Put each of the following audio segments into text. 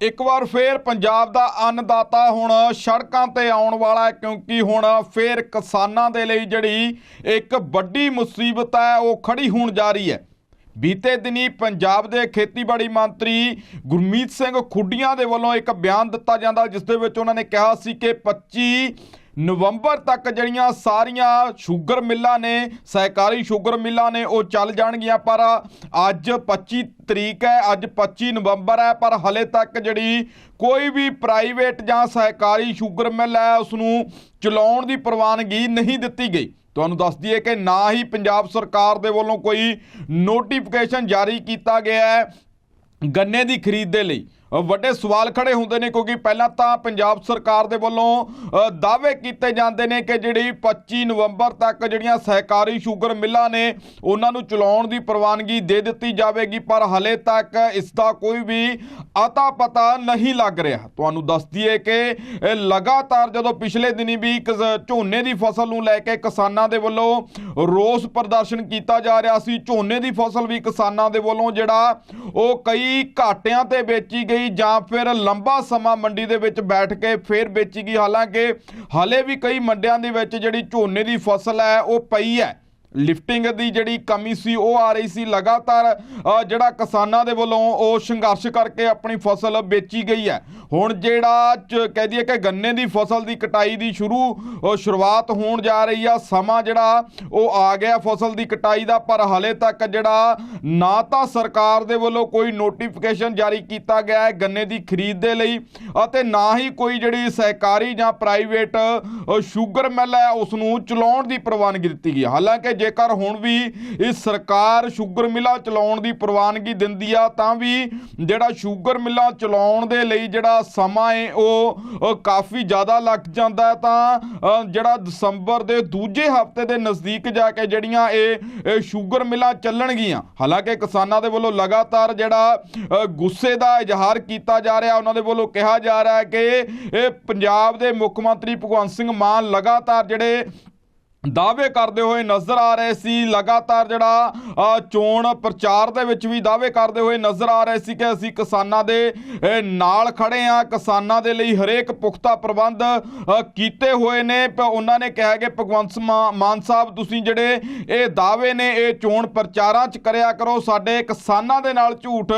ਇੱਕ ਵਾਰ ਫੇਰ ਪੰਜਾਬ ਦਾ ਅੰਨਦਾਤਾ ਹੁਣ ਸੜਕਾਂ ਤੇ ਆਉਣ ਵਾਲਾ ਹੈ, ਕਿਉਂਕਿ ਹੁਣ ਫੇਰ ਕਿਸਾਨਾਂ ਦੇ ਲਈ ਜਿਹੜੀ ਇੱਕ ਵੱਡੀ ਮੁਸੀਬਤ ਹੈ, ਉਹ ਖੜੀ ਹੋਣ ਜਾ ਰਹੀ ਹੈ। ਬੀਤੇ ਦਿਨੀ ਪੰਜਾਬ ਦੇ ਖੇਤੀਬਾੜੀ ਮੰਤਰੀ ਗੁਰਮੀਤ ਸਿੰਘ ਖੁੱਡੀਆਂ ਦੇ ਵੱਲੋਂ ਇੱਕ ਬਿਆਨ ਦਿੱਤਾ ਜਾਂਦਾ, ਜਿਸ ਦੇ ਵਿੱਚ ਉਹਨਾਂ ਨੇ ਕਿਹਾ ਸੀ ਕਿ 25 ਨਵੰਬਰ ਤੱਕ ਜਿਹੜੀਆਂ ਸਾਰੀਆਂ ਸ਼ੂਗਰ ਮਿੱਲਾਂ ਨੇ, ਸਹਿਕਾਰੀ ਸ਼ੂਗਰ ਮਿੱਲਾਂ ਨੇ, ਉਹ ਚੱਲ ਜਾਣਗੀਆਂ, ਪਰ ਅੱਜ 25 ਤਰੀਕ ਹੈ, ਅੱਜ 25 ਨਵੰਬਰ ਹੈ, ਪਰ ਹਲੇ ਤੱਕ ਜਿਹੜੀ ਕੋਈ ਵੀ ਪ੍ਰਾਈਵੇਟ ਜਾਂ ਸਹਿਕਾਰੀ ਸ਼ੂਗਰ ਮਿੱਲ ਹੈ ਉਸ ਨੂੰ ਚਲਾਉਣ ਦੀ ਪ੍ਰਵਾਨਗੀ ਨਹੀਂ ਦਿੱਤੀ ਗਈ। ਤੁਹਾਨੂੰ ਦੱਸ ਦਈਏ ਕਿ ਨਾ ਹੀ ਪੰਜਾਬ ਸਰਕਾਰ ਦੇ ਵੱਲੋਂ ਕੋਈ ਨੋਟੀਫਿਕੇਸ਼ਨ ਜਾਰੀ ਕੀਤਾ ਗਿਆ ਹੈ ਗੰਨੇ ਦੀ ਖਰੀਦ ਦੇ ਲਈ। ਵੱਡੇ ਸਵਾਲ ਖੜੇ ਹੁੰਦੇ ਨੇ ਕਿਉਂਕਿ ਪਹਿਲਾਂ ਤਾਂ ਪੰਜਾਬ ਸਰਕਾਰ ਦੇ ਵੱਲੋਂ ਦਾਅਵੇ ਕੀਤੇ ਜਾਂਦੇ ਨੇ ਕਿ ਜਿਹੜੀ 25 ਨਵੰਬਰ ਤੱਕ ਜਿਹੜੀਆਂ ਸਹਿਕਾਰੀ ਸ਼ੂਗਰ ਮਿੱਲਾਂ ਨੇ, ਉਹਨਾਂ ਨੂੰ ਚਲਾਉਣ ਦੀ ਪ੍ਰਵਾਨਗੀ ਦੇ ਦਿੱਤੀ ਜਾਵੇਗੀ, ਪਰ ਹਲੇ ਤੱਕ ਇਸ ਦਾ ਕੋਈ ਵੀ ਅਤਾ ਪਤਾ ਨਹੀਂ ਲੱਗ ਰਿਹਾ। ਤੁਹਾਨੂੰ ਦੱਸ ਦਈਏ ਕਿ ਲਗਾਤਾਰ ਜਦੋਂ ਪਿਛਲੇ ਦਿਨੀ ਵੀ ਕਿਸ- ਝੋਨੇ ਦੀ ਫਸਲ ਨੂੰ ਲੈ ਕੇ ਕਿਸਾਨਾਂ ਦੇ ਵੱਲੋਂ ਰੋਸ ਪ੍ਰਦਰਸ਼ਨ ਕੀਤਾ ਜਾ ਰਿਹਾ ਸੀ, ਝੋਨੇ ਦੀ ਫਸਲ ਵੀ ਕਿਸਾਨਾਂ ਦੇ ਵੱਲੋਂ ਜਿਹੜਾ ਉਹ ਕਈ ਘਾਟਿਆਂ ਤੇ ਵੇਚੀ ਗਈ ਜਾਂ ਫਿਰ ਲੰਬਾ ਸਮਾਂ ਮੰਡੀ ਦੇ ਵਿੱਚ ਬੈਠ ਕੇ ਫੇਰ ਵੇਚੀ ਗਈ? ਹਾਲਾਂਕਿ ਹਲੇ ਵੀ ਕਈ ਮੰਡੀਆਂ ਦੇ ਵਿੱਚ ਜਿਹੜੀ ਝੋਨੇ ਦੀ ਫਸਲ ਹੈ, ਉਹ ਪਈ ਹੈ। ਲਿਫਟਿੰਗ ਦੀ ਜਿਹੜੀ ਕਮੀ ਸੀ, ਉਹ ਆ ਰਹੀ ਸੀ ਲਗਾਤਾਰ ਜਿਹੜਾ ਕਿਸਾਨਾਂ ਦੇ ਵੱਲੋਂ ਉਹ ਸੰਘਰਸ਼ ਕਰਕੇ ਆਪਣੀ ਫਸਲ ਵੇਚੀ ਗਈ ਹੈ। ਹੁਣ ਜਿਹੜਾ ਚ- ਕਹਿ ਦਈਏ ਕਿ ਗੰਨੇ ਦੀ ਫਸਲ ਦੀ ਕਟਾਈ ਦੀ ਸ਼ੁਰੂ ਸ਼ੁਰੂਆਤ ਹੋਣ ਜਾ ਰਹੀ ਆ, ਸਮਾਂ ਜਿਹੜਾ, ਉਹ ਆ ਗਿਆ ਫਸਲ ਦੀ ਕਟਾਈ ਦਾ, ਪਰ ਹਲੇ ਤੱਕ ਜਿਹੜਾ ਨਾ ਤਾਂ ਸਰਕਾਰ ਦੇ ਵੱਲੋਂ ਕੋਈ ਨੋਟੀਫਿਕੇਸ਼ਨ ਜਾਰੀ ਕੀਤਾ ਗਿਆ ਹੈ ਗੰਨੇ ਦੀ ਖਰੀਦ ਦੇ ਲਈ, ਅਤੇ ਨਾ ਹੀ ਕੋਈ ਜਿਹੜੀ ਸਹਿਕਾਰੀ ਜਾਂ ਪ੍ਰਾਈਵੇਟ ਸ਼ੂਗਰ ਮਿੱਲ ਹੈ ਉਸ ਨੂੰ ਚਲਾਉਣ ਦੀ ਪ੍ਰਵਾਨਗੀ ਦਿੱਤੀ ਗਈ ਹਾਲਾਂਕਿ ਜੇਕਰ ਹੁਣ ਵੀ ਇਹ ਸਰਕਾਰ ਸ਼ੂਗਰ ਮਿੱਲਾਂ ਚਲਾਉਣ ਦੀ ਪ੍ਰਵਾਨਗੀ ਦਿੰਦੀ ਆ, ਤਾਂ ਵੀ ਜਿਹੜਾ ਸ਼ੂਗਰ ਮਿੱਲਾਂ ਚਲਾਉਣ ਦੇ ਲਈ ਜਿਹੜਾ ਸਮਾਂ ਹੈ ਉਹ ਕਾਫੀ ਜ਼ਿਆਦਾ ਲੱਗ ਜਾਂਦਾ ਹੈ। ਤਾਂ ਜਿਹੜਾ ਦਸੰਬਰ ਦੇ ਦੂਜੇ ਹਫ਼ਤੇ ਦੇ ਨਜ਼ਦੀਕ ਜਾ ਕੇ ਜਿਹੜੀਆਂ ਇਹ ਸ਼ੂਗਰ ਮਿੱਲਾਂ ਚੱਲਣਗੀਆਂ, ਹਾਲਾਂਕਿ ਕਿਸਾਨਾਂ ਦੇ ਵੱਲੋਂ ਲਗਾਤਾਰ ਜਿਹੜਾ ਗੁੱਸੇ ਦਾ ਇਜ਼ਹਾਰ ਕੀਤਾ ਜਾ ਰਿਹਾ, ਉਹਨਾਂ ਦੇ ਵੱਲੋਂ ਕਿਹਾ ਜਾ ਰਿਹਾ ਕਿ ਇਹ ਪੰਜਾਬ ਦੇ ਮੁੱਖ ਮੰਤਰੀ ਭਗਵੰਤ ਸਿੰਘ ਮਾਨ ਲਗਾਤਾਰ ਜਿਹੜੇ ਦਾਅਵੇ ਕਰਦੇ ਹੋਏ ਨਜ਼ਰ ਆ ਰਹੇ ਸੀ। ਲਗਾਤਾਰ ਜਿਹੜਾ ਚੋਣ ਪ੍ਰਚਾਰ ਦੇ ਵਿੱਚ ਵੀ ਦਾਅਵੇ ਕਰਦੇ ਹੋਏ ਨਜ਼ਰ ਆ ਰਹੇ ਸੀ ਕਿ ਅਸੀਂ ਕਿਸਾਨਾਂ ਦੇ ਨਾਲ ਖੜੇ ਆ ਕਿਸਾਨਾਂ ਦੇ ਲਈ ਹਰੇਕ ਪੁਖਤਾ ਪ੍ਰਬੰਧ ਕੀਤੇ ਹੋਏ ਨੇ। ਉਹਨਾਂ ਨੇ ਕਿਹਾ ਕਿ ਭਗਵੰਤ ਮਾ- ਮਾਨ ਸਾਹਿਬ, ਤੁਸੀਂ ਜਿਹੜੇ ਇਹ ਦਾਅਵੇ ਨੇ, ਇਹ ਚੋਣ ਪ੍ਰਚਾਰਾਂ 'ਚ ਕਰਿਆ ਕਰੋ। ਸਾਡੇ ਕਿਸਾਨਾਂ ਦੇ ਨਾਲ ਝੂਠ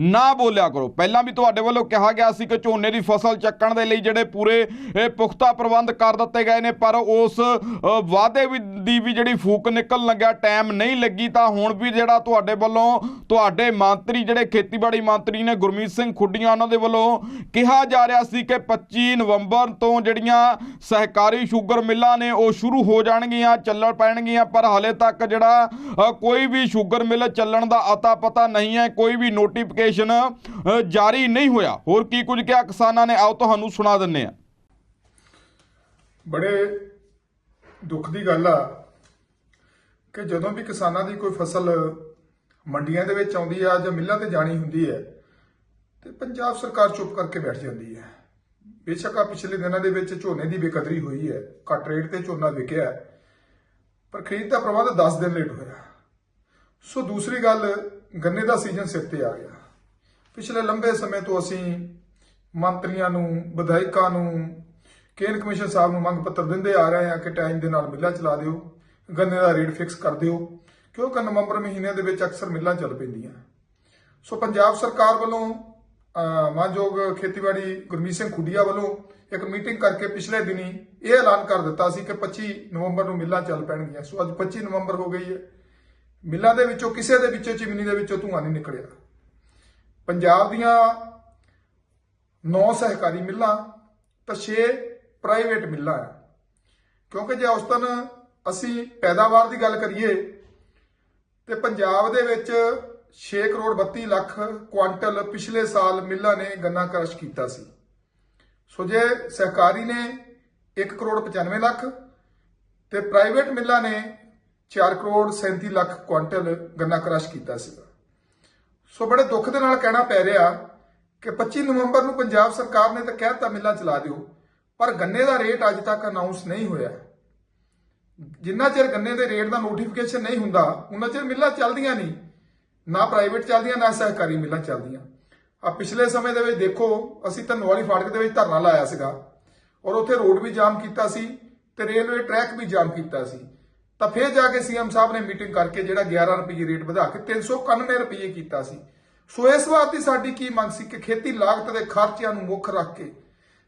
ਨਾ ਬੋਲਿਆ ਕਰੋ। ਪਹਿਲਾਂ ਵੀ ਤੁਹਾਡੇ ਵੱਲੋਂ ਕਿਹਾ ਗਿਆ ਸੀ ਕਿ ਝੋਨੇ ਦੀ ਫਸਲ ਚੱਕਣ ਦੇ ਲਈ ਜਿਹੜੇ ਪੂਰੇ ਪੁਖਤਾ ਪ੍ਰਬੰਧ ਕਰ ਦਿੱਤੇ ਗਏ ਨੇ, ਪਰ ਉਸ ਵਾਅਦੇ ਵੀ ਦੀ ਵੀ ਜਿਹੜੀ ਫੂਕ ਨਿਕਲ ਲੱਗਿਆ ਟਾਈਮ ਨਹੀਂ ਲੱਗੀ ਤਾਂ ਹੁਣ ਵੀ ਜਿਹੜਾ ਤੁਹਾਡੇ ਵੱਲੋਂ, ਤੁਹਾਡੇ ਮੰਤਰੀ ਜਿਹੜੇ ਖੇਤੀਬਾੜੀ ਮੰਤਰੀ ਨੇ ਗੁਰਮੀਤ ਸਿੰਘ ਖੁੱਡੀਆਂ ਉਹਨਾਂ ਦੇ ਵੱਲੋਂ ਕਿਹਾ ਜਾ ਰਿਹਾ ਸੀ ਕਿ 25 ਨਵੰਬਰ ਤੋਂ ਜਿਹੜੀਆਂ ਸਹਿਕਾਰੀ ਸ਼ੂਗਰ ਮਿੱਲਾਂ ਨੇ ਉਹ ਸ਼ੁਰੂ ਹੋ ਜਾਣਗੀਆਂ, ਚੱਲਣ ਪੈਣਗੀਆਂ, ਪਰ ਹਾਲੇ ਤੱਕ ਜਿਹੜਾ ਕੋਈ ਵੀ ਸ਼ੂਗਰ ਮਿੱਲ ਚੱਲਣ ਦਾ ਅਤਾ ਪਤਾ ਨਹੀਂ ਹੈ, ਕੋਈ ਵੀ ਨੋਟੀਫਿਕੇਸ਼ਨ ਜਾਰੀ ਨਹੀਂ ਹੋਇਆ। ਹੋਰ ਕੀ ਕੁਝ ਕਿਹਾ ਕਿਸਾਨਾਂ ਨੇ? ਆਓ ਤੁਹਾਨੂੰ ਸੁਣਾ ਦਿੰਨੇ ਆ ਬੜੇ ਦੁੱਖ ਦੀ ਗੱਲ ਆ ਕਿ ਜਦੋਂ ਵੀ ਕਿਸਾਨਾਂ ਦੀ ਕੋਈ ਫਸਲ ਮੰਡੀਆਂ ਦੇ ਵਿੱਚ ਆਉਂਦੀ ਆ ਜਾਂ ਮਿੱਲਾਂ ਤੇ ਜਾਣੀ ਹੁੰਦੀ ਹੈ, ਤੇ ਪੰਜਾਬ ਸਰਕਾਰ ਚੁੱਪ ਕਰਕੇ ਬੈਠ ਜਾਂਦੀ ਹੈ। ਬੇਸ਼ੱਕ ਆ ਪਿਛਲੇ ਦਿਨਾਂ ਦੇ ਵਿੱਚ ਝੋਨੇ ਦੀ ਬੇਕਦਰੀ ਹੋਈ ਹੈ, ਘੱਟ ਰੇਟ ਤੇ ਝੋਨਾ ਵਿਕਿਆ ਪਰ ਖਰੀਦ ਦਾ ਪ੍ਰਬੰਧ 10 ਦਿਨ ਲੇਟ ਹੋਇਆ। ਸੋ ਦੂਸਰੀ ਗੱਲ, ਗੰਨੇ ਦਾ ਸੀਜ਼ਨ ਸਿਰ ਤੇ ਆ ਗਿਆ। ਪਿਛਲੇ ਲੰਬੇ ਸਮੇਂ ਤੋਂ ਅਸੀਂ ਮੰਤਰੀਆਂ ਨੂੰ, ਵਿਧਾਇਕਾਂ ਨੂੰ ਕੇਂਦਰ ਕਮਿਸ਼ਨ ਸਾਹਿਬ ਨੂੰ ਮੰਗ ਪੱਤਰ ਦਿੰਦੇ ਆ ਰਹੇ ਹਾਂ ਕਿ ਟਾਈਮ ਦੇ ਨਾਲ ਮਿੱਲਾਂ ਚਲਾ ਦਿਓ, ਗੰਨੇ ਦਾ ਰੇਟ ਫਿਕਸ ਕਰ ਦਿਓ ਕਿਉਂਕਿ ਨਵੰਬਰ ਮਹੀਨੇ ਦੇ ਵਿੱਚ ਅਕਸਰ ਮਿੱਲਾਂ ਚੱਲ ਪੈਂਦੀਆਂ। ਸੋ ਪੰਜਾਬ ਸਰਕਾਰ ਵੱਲੋਂ ਮਾਨਯੋਗ ਖੇਤੀਬਾੜੀ ਗੁਰਮੀਤ ਸਿੰਘ ਖੁੱਡੀਆ ਵੱਲੋਂ ਇੱਕ ਮੀਟਿੰਗ ਕਰਕੇ ਪਿਛਲੇ ਦਿਨੀ ਇਹ ਐਲਾਨ ਕਰ ਦਿੱਤਾ ਸੀ ਕਿ 25 ਨਵੰਬਰ ਨੂੰ ਮਿੱਲਾਂ ਚੱਲ ਪੈਣਗੀਆਂ। ਸੋ ਅੱਜ 25 ਨਵੰਬਰ ਹੋ ਗਈ ਹੈ। ਮਿੱਲਾਂ ਦੇ ਵਿੱਚੋਂ ਕਿਸੇ ਦੇ ਵਿੱਚੋਂ ਚਿਮਨੀ ਦੇ ਵਿੱਚੋਂ ਧੂੰਆਂ ਨਹੀਂ ਨਿਕਲਿਆ। ਪੰਜਾਬ ਦੀਆਂ 9 ਸਹਿਕਾਰੀ ਮਿੱਲਾਂ ਤਾਂ 6 ਪ੍ਰਾਈਵੇਟ ਮਿੱਲਾਂ ਆ ਕਿਉਂਕਿ ਜੇ ਔਸਤਨ ਅਸੀਂ ਪੈਦਾਵਾਰ ਦੀ ਗੱਲ ਕਰੀਏ, ਤੇ ਪੰਜਾਬ ਦੇ ਵਿੱਚ 6 ਕਰੋੜ 32 ਲੱਖ ਕੁਆਂਟਲ ਪਿਛਲੇ ਸਾਲ ਮਿੱਲਾਂ ਨੇ ਗੰਨਾ ਕ੍ਰਸ਼ ਕੀਤਾ ਸੀ। ਸੋ ਜੇ ਸਹਿਕਾਰੀ ਨੇ 1 ਕਰੋੜ 95 ਲੱਖ ਤੇ ਪ੍ਰਾਈਵੇਟ ਮਿੱਲਾਂ ਨੇ 4 ਕਰੋੜ 37 ਲੱਖ ਕੁਆਂਟਲ ਗੰਨਾ ਕ੍ਰਸ਼ ਕੀਤਾ ਸੀਗਾ ਸੋ ਬੜੇ ਦੁੱਖ ਦੇ ਨਾਲ ਕਹਿਣਾ ਪੈ ਰਿਹਾ ਕਿ 25 ਨਵੰਬਰ ਨੂੰ ਪੰਜਾਬ ਸਰਕਾਰ ਨੇ ਤਾਂ ਕਹਿਤਾ ਮਿੱਲਾਂ ਚਲਾ ਦਿਓ। ਪਰ ਗੰਨੇ ਦਾ ਰੇਟ ਅੱਜ ਤੱਕ ਅਨਾਉਂਸ ਨਹੀਂ ਹੋਇਆ। ਜਿੰਨਾ ਚਿਰ ਗੰਨੇ ਦੇ ਰੇਟ ਦਾ ਨੋਟੀਫਿਕੇਸ਼ਨ ਨਹੀਂ ਹੁੰਦਾ ਉਹਨਾਂ ਚਿਰ ਮਿੱਲਾਂ ਚੱਲਦੀਆਂ ਨਹੀਂ। ਨਾ ਪ੍ਰਾਈਵੇਟ ਚੱਲਦੀਆਂ, ਨਾ ਸਹਿਕਾਰੀ ਮਿੱਲਾਂ ਚੱਲਦੀਆਂ। ਆ ਪਿਛਲੇ ਸਮੇਂ ਦੇ ਵਿੱਚ ਦੇਖੋ, ਅਸੀਂ ਧਨਵਾਲੀ ਫਾਟਕ ਦੇ ਵਿੱਚ ਧਰਨਾ ਲਾਇਆ ਸੀਗਾ। ਔਰ ਉੱਥੇ ਰੋਡ ਵੀ ਜਾਮ ਕੀਤਾ ਸੀ ਤੇ ਰੇਲਵੇ ਟਰੈਕ ਵੀ ਜਾਮ ਕੀਤਾ ਸੀ। ਤਾਂ ਫਿਰ ਜਾ ਕੇ ਸੀਐਮ ਸਾਹਿਬ ਨੇ ਮੀਟਿੰਗ ਕਰਕੇ ਜਿਹੜਾ 11 ਰੁਪਏ ਰੇਟ ਵਧਾ ਕੇ 391 ਰੁਪਏ ਕੀਤਾ ਸੀ। ਸੋ ਇਸ ਵਾਰ ਦੀ ਸਾਡੀ ਕੀ ਮੰਗ ਸੀ ਕਿ ਖੇਤੀ ਲਾਗਤ ਦੇ ਖਰਚਿਆਂ ਨੂੰ ਮੁੱਖ ਰੱਖ ਕੇ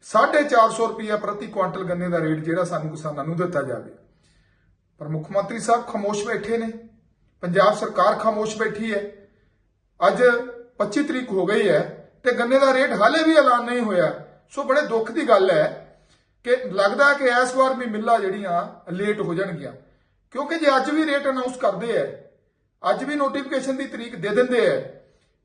450 ਰੁਪਏ ਪ੍ਰਤੀ ਕੁਇੰਟਲ ਗੰਨੇ ਦਾ ਰੇਟ ਜਿਹੜਾ ਸਾਨੂੰ ਕਿਸਾਨਾਂ ਨੂੰ ਦਿੱਤਾ ਜਾਵੇ। ਪਰ ਮੁੱਖ ਮੰਤਰੀ ਸਾਹਿਬ ਖਾਮੋਸ਼ ਬੈਠੇ ਨੇ। ਪੰਜਾਬ ਸਰਕਾਰ ਖਾਮੋਸ਼ ਬੈਠੀ ਹੈ। ਅੱਜ 25 ਤਰੀਕ ਹੋ ਗਈ ਹੈ ਤੇ ਗੰਨੇ ਦਾ ਰੇਟ ਹਾਲੇ ਵੀ ਐਲਾਨ ਨਹੀਂ ਹੋਇਆ। ਸੋ ਬੜੇ ਦੁੱਖ ਦੀ ਗੱਲ ਹੈ ਕਿ ਲੱਗਦਾ ਕਿ ਇਸ ਵਾਰ ਵੀ ਮਿੱਲਾਂ ਜਿਹੜੀਆਂ ਲੇਟ ਹੋ ਜਾਣਗੀਆਂ। ਕਿਉਂਕਿ ਜੇ ਅੱਜ ਵੀ ਰੇਟ ਅਨਾਉਂਸ ਕਰਦੇ ਐ ਅੱਜ ਵੀ ਨੋਟੀਫਿਕੇਸ਼ਨ ਦੀ ਤਰੀਕ ਦੇ ਦਿੰਦੇ ਐ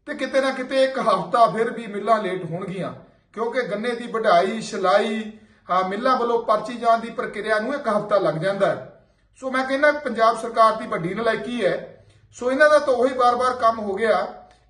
ਤੇ ਕਿਤੇ ਨਾ ਕਿਤੇ ਇੱਕ ਹਫ਼ਤਾ ਫਿਰ ਵੀ ਮਿੱਲਾਂ ਲੇਟ ਹੋਣਗੀਆਂ। ਕਿਉਂਕਿ ਗੰਨੇ ਦੀ ਵਢਾਈ ਛਲਾਈ ਹਾਂ ਮਿੱਲਾਂ ਵੱਲੋਂ ਪਰਚੀ ਜਾਣ ਦੀ ਪ੍ਰਕਿਰਿਆ ਨੂੰ ਇੱਕ ਹਫ਼ਤਾ ਲੱਗ ਜਾਂਦਾ ਹੈ। ਸੋ ਮੈਂ ਕਹਿੰਦਾ ਪੰਜਾਬ ਸਰਕਾਰ ਦੀ ਵੱਡੀ ਨਲਾਇਕੀ ਹੈ। ਸੋ ਇਹਨਾਂ ਦਾ ਤਾਂ ਉਹੀ ਬਾਰ-ਬਾਰ ਕੰਮ ਹੋ ਗਿਆ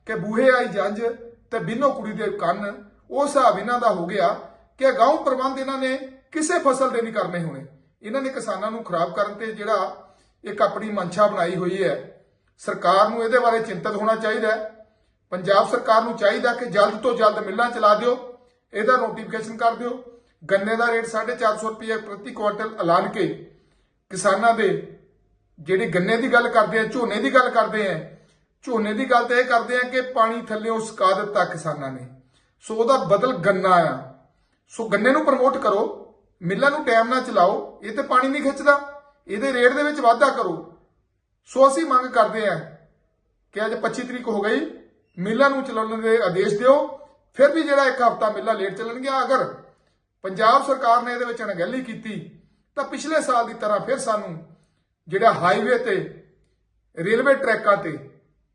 ਕਿ ਬੂਹੇ ਆਈ ਜੰਜ ਤੇ ਬਿੰਨੋ ਕੁੜੀ ਦੇ ਕੰਨ, ਉਹ ਹਿਸਾਬ ਇਹਨਾਂ ਦਾ ਹੋ ਗਿਆ ਕਿ ਗਾਉਂ ਪ੍ਰਬੰਧ ਇਹਨਾਂ ਨੇ ਕਿਸੇ ਫਸਲ ਦੇ ਨਹੀਂ ਕਰਨੇ ਹੋਣੇ। ਇਹਨਾਂ ਨੇ ਕਿਸਾਨਾਂ ਨੂੰ ਖਰਾਬ ਕਰਨ ਤੇ ਜਿਹੜਾ ਇੱਕ ਆਪਣੀ ਮਨਸ਼ਾ ਬਣਾਈ ਹੋਈ ਹੈ। ਸਰਕਾਰ ਨੂੰ ਇਹਦੇ ਬਾਰੇ ਚਿੰਤਤ ਹੋਣਾ ਚਾਹੀਦਾ ਹੈ। ਪੰਜਾਬ ਸਰਕਾਰ ਨੂੰ ਚਾਹੀਦਾ ਕਿ ਜਲਦ ਤੋਂ ਜਲਦ ਮਿੱਲਾਂ ਚਲਾ ਦਿਓ। ਇਹਦਾ ਨੋਟੀਫਿਕੇਸ਼ਨ ਕਰ ਦਿਓ। ਗੰਨੇ ਦਾ ਰੇਟ 450 ਰੁਪਏ ਪ੍ਰਤੀ ਕੁਇੰਟਲ ਐਲਾਨ ਕੇ ਕਿਸਾਨਾਂ ਦੇ ਜਿਹੜੇ ਗੰਨੇ ਦੀ ਗੱਲ ਕਰਦੇ ਆ, ਝੋਨੇ ਦੀ ਗੱਲ ਕਰਦੇ ਆ, ਝੋਨੇ ਦੀ ਗੱਲ ਤਾਂ ਇਹ ਕਰਦੇ ਆ ਕਿ ਪਾਣੀ ਥੱਲੇੋਂ ਸੁਕਾ ਦਿੱਤਾ ਕਿਸਾਨਾਂ ਨੇ। ਸੋ ਉਹਦਾ ਬਦਲ ਗੰਨਾ ਆ। ਸੋ ਗੰਨੇ ਨੂੰ ਪ੍ਰਮੋਟ ਕਰੋ, ਮਿੱਲਾਂ ਨੂੰ ਟਾਈਮ ਨਾਲ ਚਲਾਓ, ਇਹ ਤੇ ਪਾਣੀ ਨਹੀਂ ਖਿੱਚਦਾ, ਇਹਦੇ ਰੇਟ ਦੇ ਵਿੱਚ ਵਾਧਾ ਕਰੋ। ਸੋ ਅਸੀਂ ਮੰਗ ਕਰਦੇ ਆ ਕਿ ਅੱਜ 25 ਤਰੀਕ ਹੋ ਗਈ, ਮਿੱਲਾਂ ਨੂੰ ਚਲਾਉਣ ਦੇ ਆਦੇਸ਼ ਦਿਓ। ਫਿਰ ਵੀ ਜਿਹੜਾ ਇੱਕ ਹਫ਼ਤਾ ਮਿੱਲਾਂ ਲੇਟ ਚੱਲਣਗੀਆਂ ਅਗਰ ਪੰਜਾਬ ਸਰਕਾਰ ਨੇ ਇਹਦੇ ਵਿੱਚ ਅਣਗਹਿਲੀ ਕੀਤੀ, ਤਾਂ ਪਿਛਲੇ ਸਾਲ ਦੀ ਤਰ੍ਹਾਂ ਫਿਰ ਸਾਨੂੰ ਜਿਹੜਾ ਹਾਈਵੇ ਤੇ ਰੇਲਵੇ ਟਰੈਕਾਂ ਤੇ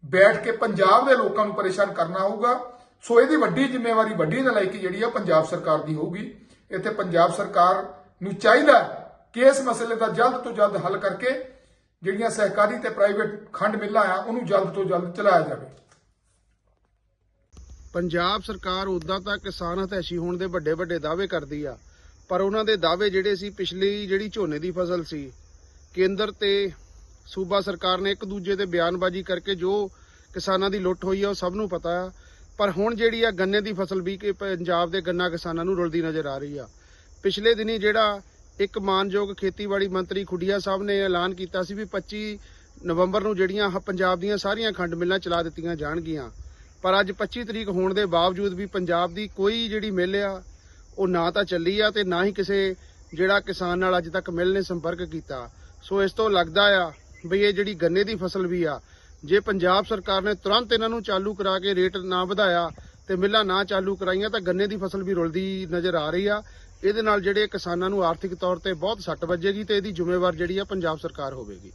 ਬੈਠ ਕੇ ਪੰਜਾਬ ਦੇ ਲੋਕਾਂ ਨੂੰ ਪਰੇਸ਼ਾਨ ਕਰਨਾ ਹੋਊਗਾ। ਸੋ ਇਹਦੀ ਵੱਡੀ ਜ਼ਿੰਮੇਵਾਰੀ, ਵੱਡੀ ਨਲਾਇਕੀ ਜਿਹੜੀ ਆ ਪੰਜਾਬ ਸਰਕਾਰ ਦੀ ਹੋਊਗੀ। ਇੱਥੇ ਪੰਜਾਬ ਸਰਕਾਰ ਨੂੰ ਚਾਹੀਦਾ ਕਿ ਇਸ ਮਸਲੇ ਦਾ ਜਲਦ ਤੋਂ ਜਲਦ ਹੱਲ ਕਰਕੇ ਜਿਹੜੀਆਂ ਸਹਿਕਾਰੀ ਤੇ ਪ੍ਰਾਈਵੇਟ ਖੰਡ ਮਿੱਲਾਂ ਆ, ਉਹਨੂੰ ਜਲਦ ਤੋਂ ਜਲਦ ਚਲਾਇਆ ਜਾਵੇ। ਪੰਜਾਬ ਸਰਕਾਰ ਉਦਾਂ ਤਾਂ ਕਿਸਾਨ ਹਤੈਸ਼ੀ ਹੋਣ ਦੇ ਵੱਡੇ ਵੱਡੇ ਦਾਅਵੇ ਕਰਦੀ ਆ, ਪਰ ਉਹਨਾਂ ਦੇ ਦਾਅਵੇ ਜਿਹੜੇ ਸੀ ਪਿਛਲੀ ਜਿਹੜੀ ਝੋਨੇ ਦੀ ਫਸਲ ਸੀ, ਕੇਂਦਰ ਤੇ ਸੂਬਾ ਸਰਕਾਰ ਨੇ ਇੱਕ ਦੂਜੇ ਤੇ ਬਿਆਨਬਾਜ਼ੀ ਕਰਕੇ ਜੋ ਕਿਸਾਨਾਂ ਦੀ ਲੁੱਟ ਹੋਈ ਆ ਉਹ ਸਭ ਨੂੰ ਪਤਾ ਆ, ਪਰ ਹੁਣ ਜਿਹੜੀ ਆ ਗੰਨੇ ਦੀ ਫਸਲ ਵੀ ਕਿ ਪੰਜਾਬ ਦੇ ਗੰਨਾ ਕਿਸਾਨਾਂ ਨੂੰ ਰੁਲਦੀ ਨਜ਼ਰ ਆ ਰਹੀ ਆ। ਪਿਛਲੇ ਦਿਨੀ ਜਿਹੜਾ ਇੱਕ ਮਾਨਯੋਗ ਖੇਤੀਬਾੜੀ ਮੰਤਰੀ ਖੁੱਡੀਆ ਸਾਹਿਬ ਨੇ ਐਲਾਨ ਕੀਤਾ ਸੀ ਵੀ 25 ਨਵੰਬਰ ਨੂੰ ਜਿਹੜੀਆਂ ਪੰਜਾਬ ਦੀਆਂ ਸਾਰੀਆਂ ਖੰਡ ਮਿੱਲਾਂ ਚਲਾ ਦਿੱਤੀਆਂ ਜਾਣਗੀਆਂ। ਪਰ ਅੱਜ 25 ਤਰੀਕ ਹੋਣ ਦੇ ਬਾਵਜੂਦ ਵੀ ਪੰਜਾਬ ਦੀ ਕੋਈ ਜਿਹੜੀ ਮਿੱਲ ਆ, ਉਹ ਨਾ ਤਾਂ ਚੱਲੀ ਆ ਤੇ ਨਾ ਹੀ ਕਿਸੇ ਜਿਹੜਾ ਕਿਸਾਨ ਨਾਲ ਅੱਜ ਤੱਕ ਮਿੱਲ ਨੇ ਸੰਪਰਕ ਕੀਤਾ। ਸੋ ਇਸ ਤੋਂ ਲੱਗਦਾ ਆ ਵੀ ਇਹ ਜਿਹੜੀ ਗੰਨੇ ਦੀ ਫਸਲ ਵੀ ਆ, ਜੇ ਪੰਜਾਬ ਸਰਕਾਰ ਨੇ ਤੁਰੰਤ ਇਹਨਾਂ ਨੂੰ ਚਾਲੂ ਕਰਾ ਕੇ ਰੇਟ ਨਾ ਵਧਾਇਆ ਤੇ ਮਿੱਲਾਂ ਨਾ ਚਾਲੂ ਕਰਾਈਆਂ, ਤਾਂ ਗੰਨੇ ਦੀ ਫਸਲ ਵੀ ਰੁਲਦੀ ਨਜ਼ਰ ਆ ਰਹੀ ਆ। ਇਹਦੇ ਨਾਲ ਜਿਹੜੇ ਕਿਸਾਨਾਂ ਨੂੰ ਆਰਥਿਕ ਤੌਰ ਤੇ ਬਹੁਤ ਸੱਟ ਵੱਜੇਗੀ ਤੇ ਇਹਦੀ ਜ਼ਿੰਮੇਵਾਰ ਜਿਹੜੀ ਆ ਪੰਜਾਬ ਸਰਕਾਰ ਹੋਵੇਗੀ।